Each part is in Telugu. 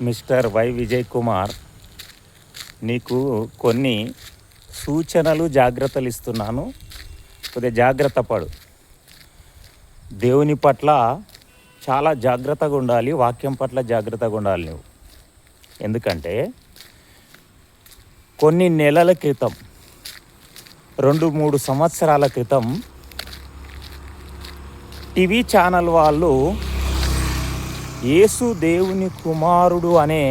మిస్టర్ వై విజయ్ కుమార్ నీకు కొన్ని సూచనలు జాగ్రత్తలు ఇస్తున్నాను. కొద్దిగా జాగ్రత్త పడు. దేవుని పట్ల చాలా జాగ్రత్తగా ఉండాలి వాక్యం పట్ల జాగ్రత్తగా ఉండాలి నువ్వు. ఎందుకంటే కొన్ని నెలల క్రితం రెండు మూడు సంవత్సరాల క్రితం టీవీ ఛానల్ వాళ్ళు యేసు దేవుని కుమారుడు అనే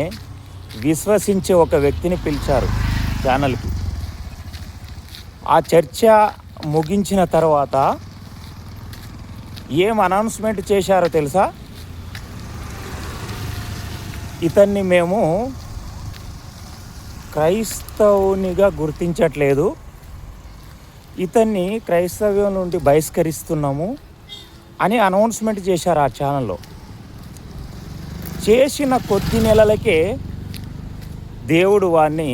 విశ్వసించే ఒక వ్యక్తిని పిలిచారు ఛానల్కి. ఆ చర్చ ముగించిన తర్వాత ఏం అనౌన్స్మెంట్ చేశారో తెలుసా? ఇతన్ని మేము క్రైస్తవునిగా గుర్తించట్లేదు. ఇతన్ని క్రైస్తవ్యం నుండి బహిష్కరిస్తున్నాము అని అనౌన్స్మెంట్ చేశారు ఆ ఛానల్లో. చేసిన కొద్ది నెలలకే దేవుడు వాడిని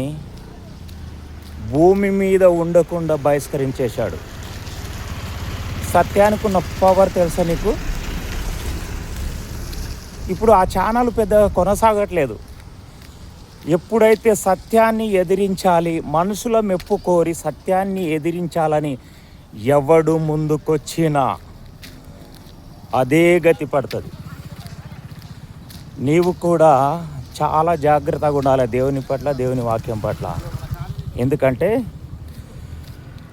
భూమి మీద ఉండకుండా బహిష్కరించేశాడు. సత్యానికి ఉన్న పవర్ తెలుసా నీకు? ఇప్పుడు ఆ ఛానల్ పెద్దగా కొనసాగట్లేదు. ఎప్పుడైతే సత్యాన్ని ఎదిరించాలి మనుషుల మెప్పు కోరి సత్యాన్ని ఎదిరించాలని ఎవడు ముందుకొచ్చినా అదే గతి పడుతుంది. నీవు కూడా చాలా జాగ్రత్తగా ఉండాలి దేవుని పట్ల దేవుని వాక్యం పట్ల. ఎందుకంటే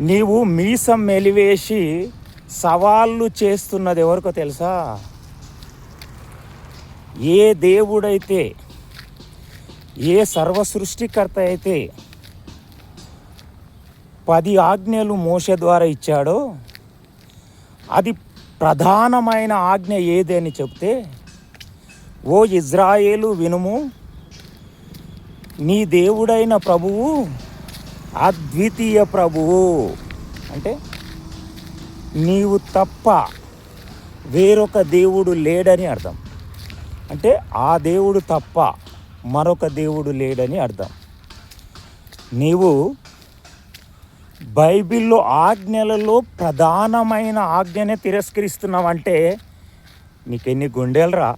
నీవు మీసం మెలివేసి సవాళ్ళు చేస్తున్నది ఎవరికో తెలుసా? ఏ దేవుడైతే ఏ సర్వ సృష్టికర్త అయితే పది ఆజ్ఞలు మోస ద్వారా ఇచ్చాడో అది ప్రధానమైన ఆజ్ఞ ఏది అని చెప్తే ఓ ఇజ్రాయేలు వినుము నీ దేవుడైన ప్రభువు అద్వితీయ ప్రభువు. అంటే నీవు తప్ప వేరొక దేవుడు లేడని అర్థం. అంటే ఆ దేవుడు తప్ప మరొక దేవుడు లేడని అర్థం. నీవు బైబిల్లో ఆజ్ఞలలో ప్రధానమైన ఆజ్ఞనే తిరస్కరిస్తున్నావంటే నీకెన్ని గుండెలరా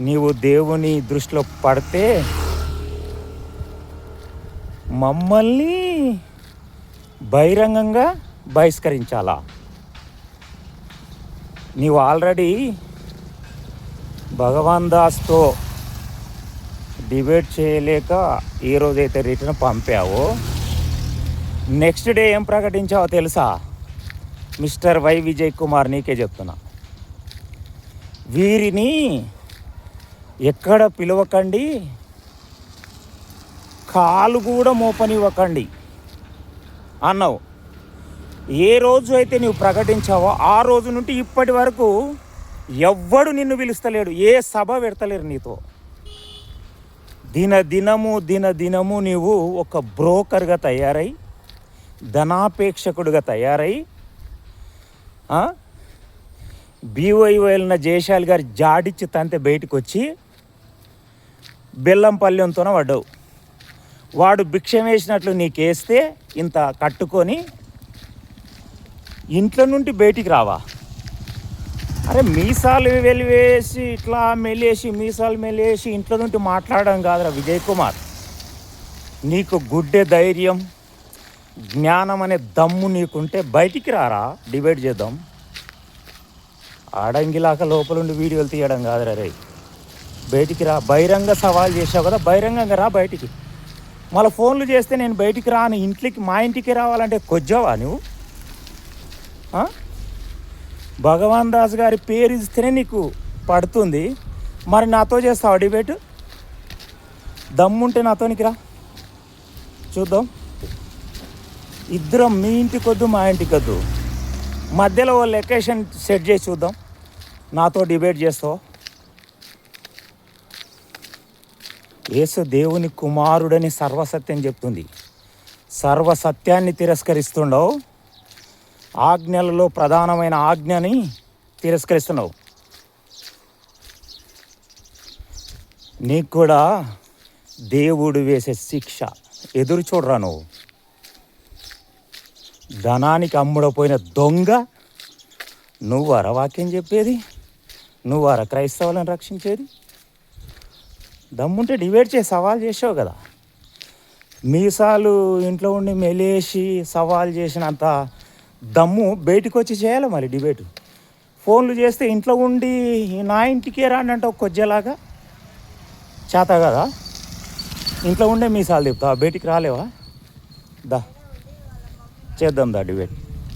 నీవు దేవుని దృష్టిలో పడితే మమ్మల్ని బహిరంగంగా బహిష్కరించాలా? నీవు ఆల్రెడీ భగవాన్ దాస్తో డిబేట్ చేయలేక ఏ రోజైతే రిటర్న్ పంపావో. నెక్స్ట్ డే ఏం ప్రకటించావో తెలుసా? మిస్టర్ వై విజయ్ కుమార్ నీకే చెప్తున్నా. వీరిని ఎక్కడ పిలవకండి కాలు కూడా మోపనివ్వకండి అన్నావు. ఏ రోజు అయితే నువ్వు ప్రకటించావో ఆ రోజు నుండి ఇప్పటి వరకు ఎవ్వడు నిన్ను పిలుస్తలేడు ఏ సభ పెడతలేరు నీతో. దిన దినము దిన దినము నీవు ఒక బ్రోకర్గా తయారై ధనాపేక్షకుడుగా తయారై బీవై జయశాల్ గారి జాడిచ్చి తంతే బయటకు వచ్చి బెల్లం పల్లెంతోనే పడ్డావు. వాడు భిక్షం వేసినట్లు నీకేస్తే ఇంత కట్టుకొని ఇంట్లో నుండి బయటికి రావా? అరే మీసాలు వెలివేసి ఇట్లా మెలేసి మీసాలు మెలేసి ఇంట్లో నుండి మాట్లాడడం కాదురా విజయ్ కుమార్. నీకు గుడ్డే ధైర్యం జ్ఞానం అనే దమ్ము నీకుంటే బయటికి రారా? డిబేట్ చేద్దాం. ఆడంగిలాక లోపలుండి వీడియోలు తీయడం కాదురా రే బయటికి రా. బహిరంగ సవాల్ చేసావు కదా బహిరంగంగా రా బయటికి. మళ్ళీ ఫోన్లు చేస్తే నేను బయటికి రాను ఇంట్లోకి మా ఇంటికి రావాలంటే కొజ్జావా నువ్వు? భగవాన్ దాస్ గారి పేరు ఇస్తేనే నీకు పడుతుంది. మరి నాతో చేస్తావా డిబేట్? దమ్ముంటే నాతోనికి రా. చూద్దాం. ఇద్దరం మీ ఇంటికి వద్దు మా ఇంటికి వద్దు మధ్యలో ఓ లొకేషన్ సెట్ చేసి చూద్దాం. నాతో డిబేట్ చేస్తావు? యేసు దేవుని కుమారుడని సర్వసత్యం చెప్తుంది. సర్వసత్యాన్ని తిరస్కరిస్తుండవు. ఆజ్ఞలలో ప్రధానమైన ఆజ్ఞని తిరస్కరిస్తున్నావు. నీకు కూడా దేవుడు వేసే శిక్ష ఎదురు చూడరా నువ్వు? ధనానికి అమ్ముడపోయిన దొంగ నువ్వు వాక్యం చెప్పేది? నువ్వు అర క్రైస్తవులను రక్షించేది? దమ్ముంటే డిబేట్ చేసి సవాల్ చేసావు కదా. మీసాలు ఇంట్లో ఉండి మెలేసి సవాల్ చేసినంత దమ్ము బయటకు వచ్చి చేయాలి మరి డిబేట్? ఫోన్లు చేస్తే ఇంట్లో ఉండి నా ఇంటికే రానంటే ఒక కొజ్జేలాగా? చేత కదా? ఇంట్లో ఉండే మీసాలు చెప్తావా బయటికి రాలేవా? దా చేద్దాం దా డిబేట్.